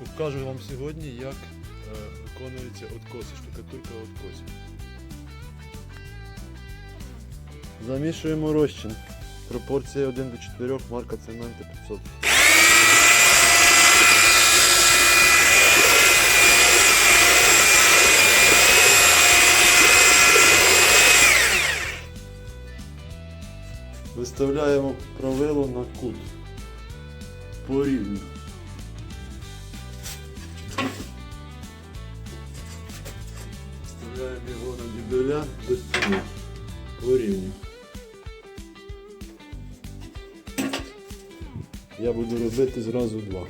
Покажу вам сьогодні, як е, виконується откоси, штукатурка откосів. Замішуємо розчин. Пропорція 1 до 4, марка цементу 500. Виставляємо правило на кут по дюбеля до стіни по рівню. Я буду робити зразу два.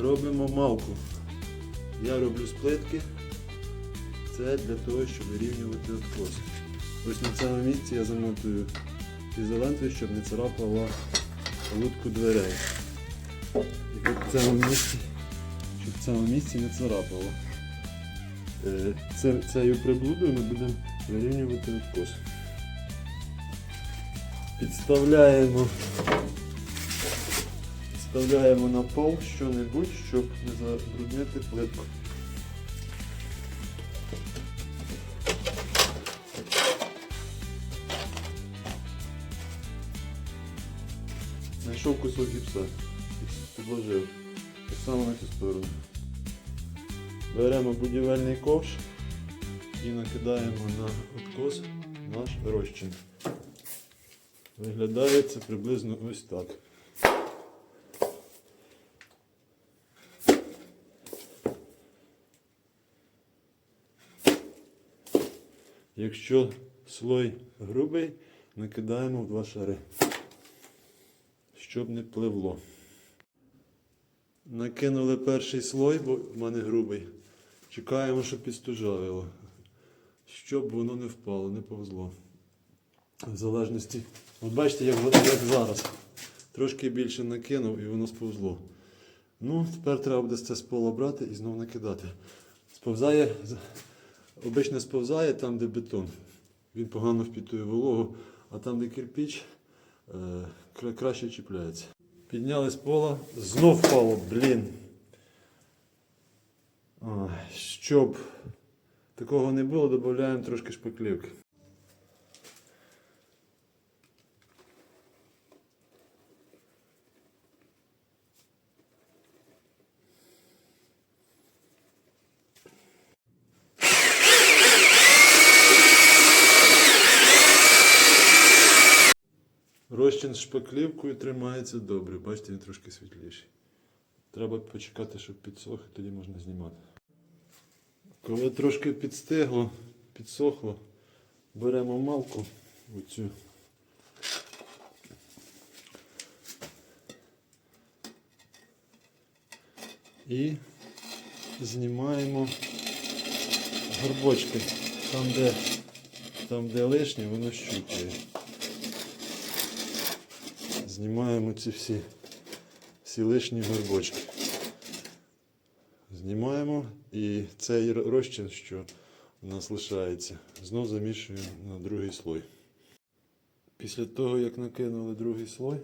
Робимо малку. Я роблю сплитки. Це для того, щоб вирівнювати откос. Ось на цьому місці я замотую ізолентою, щоб не царапала лутку дверей. В цьому місці, щоб в цьому місці не царапало. Е, Це, цією приблудою ми будемо вирівнювати откос. Підставляємо, підставляємо на пол що-небудь, щоб не забруднити плитку. Знайшов кусок гіпса, підложив. Так само на цю сторону. Беремо будівельний ковш і накидаємо на откос наш розчин. Виглядає це приблизно ось так. Якщо слой грубий, накидаємо в два шари, щоб не пливло. Накинули перший слой, бо в мене грубий. Чекаємо, щоб підстужавило. Щоб воно не впало, не повзло. В залежності. От бачите, як, як зараз. Трошки більше накинув і воно сповзло. Ну, тепер треба буде це з пола брати і знову накидати. Сповзає, обично сповзає там, де бетон. Він погано впітує вологу, а там, де кирпіч, е, краще чіпляється. Підняли з пола, знов впало, блін. Щоб такого не було, додаємо трошки шпаклівки. Розчин з шпаклівкою тримається добре. Бачите, він трошки світліший. Треба почекати, щоб підсох, і тоді можна знімати. Коли трошки підстигло, підсохло, беремо малку оцю. І знімаємо горбочки. Там, де, там, де лишнє, воно щупає. Знімаємо ці всі, всі лишні горбочки. Знімаємо і цей розчин, що у нас лишається, знов замішуємо на другий слой. Після того, як накинули другий слой,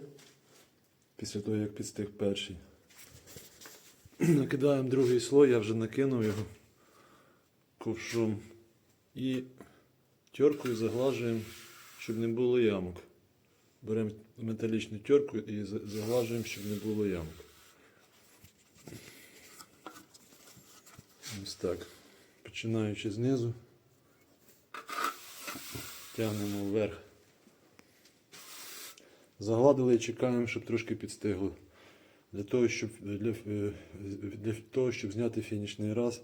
після того, як підстиг перший, накидаємо другий слой, я вже накинув його ковшом і теркою заглажуємо, щоб не було ямок. Беремо металічну терку і заглажуємо, щоб не було ямок. Ось так. Починаючи знизу, тягнемо вверх. Загладили і чекаємо, щоб трошки підстигло. Для того, щоб, для, для того, щоб зняти фінішний раз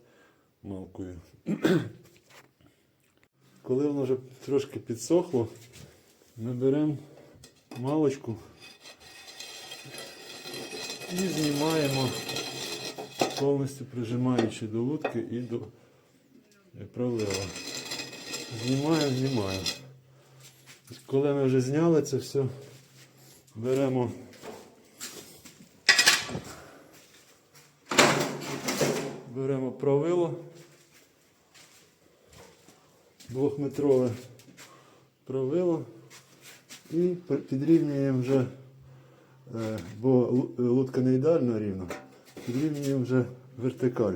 малкою. Коли воно вже трошки підсохло, ми беремо малочку і знімаємо, повністю прижимаючи до лутки і до правила. Знімаємо, знімаємо. Коли ми вже зняли це все, беремо беремо правило двохметрове правило І підрівнюємо вже, е, бо лу- лутка не ідеально рівна, підрівнюємо вже вертикаль.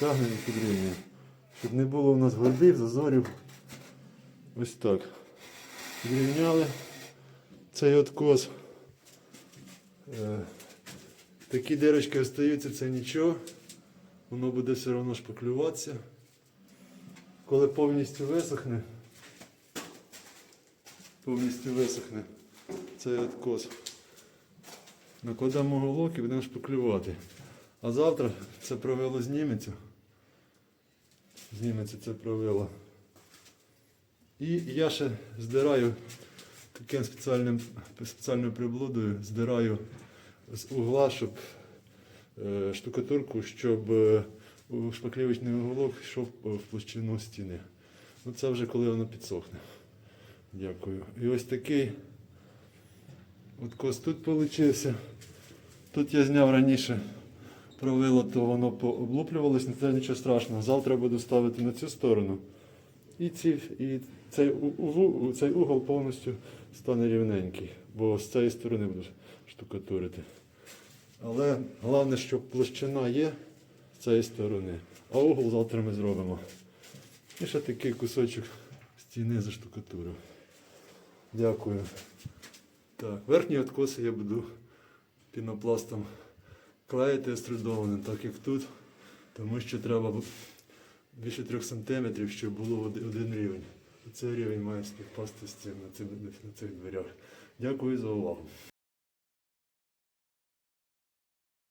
Тягнемо і підрівнюємо. Щоб не було у нас горбів, зазорів. Ось так. Підрівняли цей откос. Е, Такі дирочки остаються, це нічого. Воно буде все одно шпаклюватися. Коли повністю висохне, повністю висохне цей откос. Накладемо голок і будемо шпаклювати. А завтра це правило зніметься. Зніметься це правило. І я ще здираю таким спеціальним, спеціальною приблудою, здираю з угла, щоб е, штукатурку, щоб е, у шпаклівочний уголок йшов е, в площину стіни. Ну це вже коли воно підсохне. Дякую. І ось такий откос тут получився. Тут я зняв раніше правило, то воно пооблуплювалось, не це нічого страшного. Завтра буду ставити на цю сторону. І, ці, і цей, у- у- цей угол повністю стане рівненький, бо з цієї сторони буду штукатурити. Але головне, щоб площина є з цієї сторони, а угол завтра ми зробимо. І ще такий кусочок стіни заштукатурив. Дякую. Так, верхні откоси я буду пінопластом клеїти струдованим, так як тут, тому що треба більше 3 см, щоб було один рівень. Цей рівень має співпасти з цим на цих дверях. Дякую за увагу.